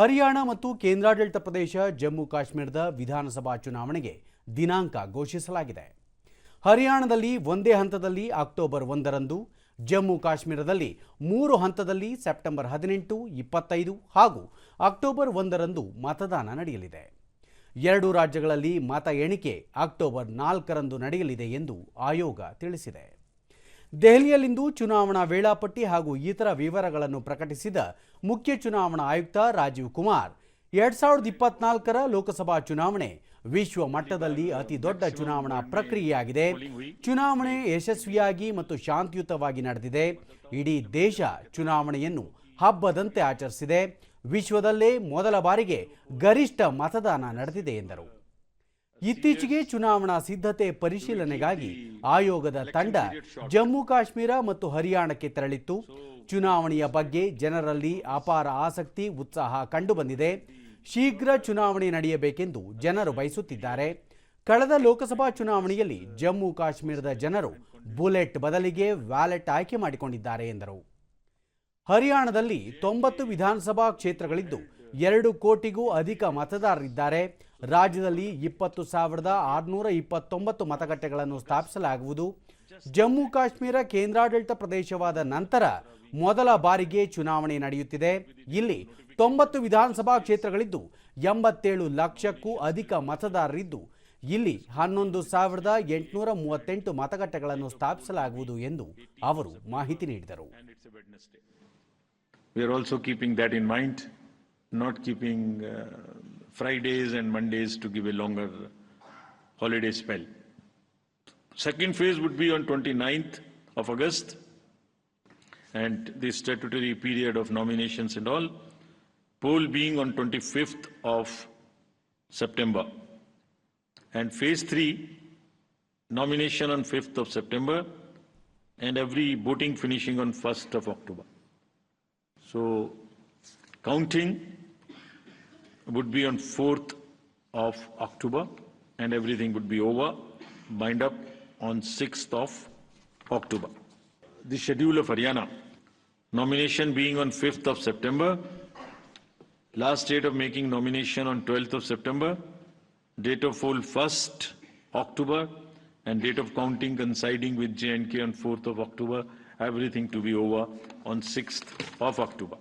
ಹರಿಯಾಣ ಮತ್ತು ಕೇಂದ್ರಾಡಳಿತ ಪ್ರದೇಶ ಜಮ್ಮು ಕಾಶ್ಮೀರದ ವಿಧಾನಸಭಾ ಚುನಾವಣೆಗೆ ದಿನಾಂಕ ಘೋಷಿಸಲಾಗಿದೆ. ಹರಿಯಾಣದಲ್ಲಿ ಒಂದೇ ಹಂತದಲ್ಲಿ ಅಕ್ಟೋಬರ್ ಒಂದರಂದು, ಜಮ್ಮು ಕಾಶ್ಮೀರದಲ್ಲಿ ಮೂರು ಹಂತದಲ್ಲಿ ಸೆಪ್ಟೆಂಬರ್ ಹದಿನೆಂಟು, ಇಪ್ಪತ್ತೈದು ಹಾಗೂ ಅಕ್ಟೋಬರ್ ಒಂದರಂದು ಮತದಾನ ನಡೆಯಲಿದೆ. ಎರಡು ರಾಜ್ಯಗಳಲ್ಲಿ ಮತ ಎಣಿಕೆ ಅಕ್ಟೋಬರ್ ನಾಲ್ಕರಂದು ನಡೆಯಲಿದೆ ಎಂದು ಆಯೋಗ ತಿಳಿಸಿದೆ. ದೆಹಲಿಯಲ್ಲಿಂದು ಚುನಾವಣಾ ವೇಳಾಪಟ್ಟಿ ಹಾಗೂ ಇತರ ವಿವರಗಳನ್ನು ಪ್ರಕಟಿಸಿದ ಮುಖ್ಯ ಚುನಾವಣಾ ಆಯುಕ್ತ ರಾಜೀವ್ ಕುಮಾರ್. ಎರಡ್ ಸಾವಿರದ ಇಪ್ಪತ್ನಾಲ್ಕರ ಲೋಕಸಭಾ ಚುನಾವಣೆ ವಿಶ್ವ ಮಟ್ಟದಲ್ಲಿ ಅತಿ ದೊಡ್ಡ ಚುನಾವಣಾ ಪ್ರಕ್ರಿಯೆಯಾಗಿದೆ. ಚುನಾವಣೆ ಯಶಸ್ವಿಯಾಗಿ ಮತ್ತು ಶಾಂತಿಯುತವಾಗಿ ನಡೆದಿದೆ. ಇಡೀ ದೇಶ ಚುನಾವಣೆಯನ್ನು ಹಬ್ಬದಂತೆ ಆಚರಿಸಿದೆ. ವಿಶ್ವದಲ್ಲೇ ಮೊದಲ ಬಾರಿಗೆ ಗರಿಷ್ಠ ಮತದಾನ ನಡೆದಿದೆ ಎಂದರು. ಇತ್ತೀಚೆಗೆ ಚುನಾವಣಾ ಸಿದ್ಧತೆ ಪರಿಶೀಲನೆಗಾಗಿ ಆಯೋಗದ ತಂಡ ಜಮ್ಮು ಕಾಶ್ಮೀರ ಮತ್ತು ಹರಿಯಾಣಕ್ಕೆ ತೆರಳಿತ್ತು. ಚುನಾವಣೆಯ ಬಗ್ಗೆ ಜನರಲ್ಲಿ ಅಪಾರ ಆಸಕ್ತಿ, ಉತ್ಸಾಹ ಕಂಡುಬಂದಿದೆ. ಶೀಘ್ರ ಚುನಾವಣೆ ನಡೆಯಬೇಕೆಂದು ಜನರು ಬಯಸುತ್ತಿದ್ದಾರೆ. ಕಳೆದ ಲೋಕಸಭಾ ಚುನಾವಣೆಯಲ್ಲಿ ಜಮ್ಮು ಕಾಶ್ಮೀರದ ಜನರು ಬುಲೆಟ್ ಬದಲಿಗೆ ವ್ಯಾಲೆಟ್ ಆಯ್ಕೆ ಮಾಡಿಕೊಂಡಿದ್ದಾರೆ ಎಂದರು. ಹರಿಯಾಣದಲ್ಲಿ ತೊಂಬತ್ತು ವಿಧಾನಸಭಾ ಕ್ಷೇತ್ರಗಳಿದ್ದು ಎರಡು ಕೋಟಿಗೂ ಅಧಿಕ ಮತದಾರರಿದ್ದಾರೆ. ರಾಜ್ಯದಲ್ಲಿ ಇಪ್ಪತ್ತು ಸಾವಿರದ ಆರುನೂರ ಇಪ್ಪತ್ತೊಂಬತ್ತು ಮತಗಟ್ಟೆಗಳನ್ನು ಸ್ಥಾಪಿಸಲಾಗುವುದು. ಜಮ್ಮು ಕಾಶ್ಮೀರ ಕೇಂದ್ರಾಡಳಿತ ಪ್ರದೇಶವಾದ ನಂತರ ಮೊದಲ ಬಾರಿಗೆ ಚುನಾವಣೆ ನಡೆಯುತ್ತಿದೆ. ಇಲ್ಲಿ ತೊಂಬತ್ತು ವಿಧಾನಸಭಾ ಕ್ಷೇತ್ರಗಳಿದ್ದು ಎಂಬತ್ತೇಳು ಲಕ್ಷಕ್ಕೂ ಅಧಿಕ ಮತದಾರರಿದ್ದು, ಇಲ್ಲಿ ಹನ್ನೊಂದು ಸಾವಿರದ ಎಂಟುನೂರ ಮೂವತ್ತೆಂಟು ಮತಗಟ್ಟೆಗಳನ್ನು ಸ್ಥಾಪಿಸಲಾಗುವುದು ಎಂದು ಅವರು ಮಾಹಿತಿ ನೀಡಿದರು. Not keeping uh, Fridays and Mondays to give a longer holiday spell. Second phase would be on 29th of August, and the statutory period of nominations and all, poll being on 25th of September. And phase three, nomination on 5th of September, and every voting finishing on 1st of October. So counting would be on 4th of October and everything would be over, bind up on 6th of October. The schedule of Haryana, nomination being on 5th of September, last date of making nomination on 12th of September, date of poll 1st October, and date of counting coinciding with J&K on 4th of October, everything to be over on 6th of October.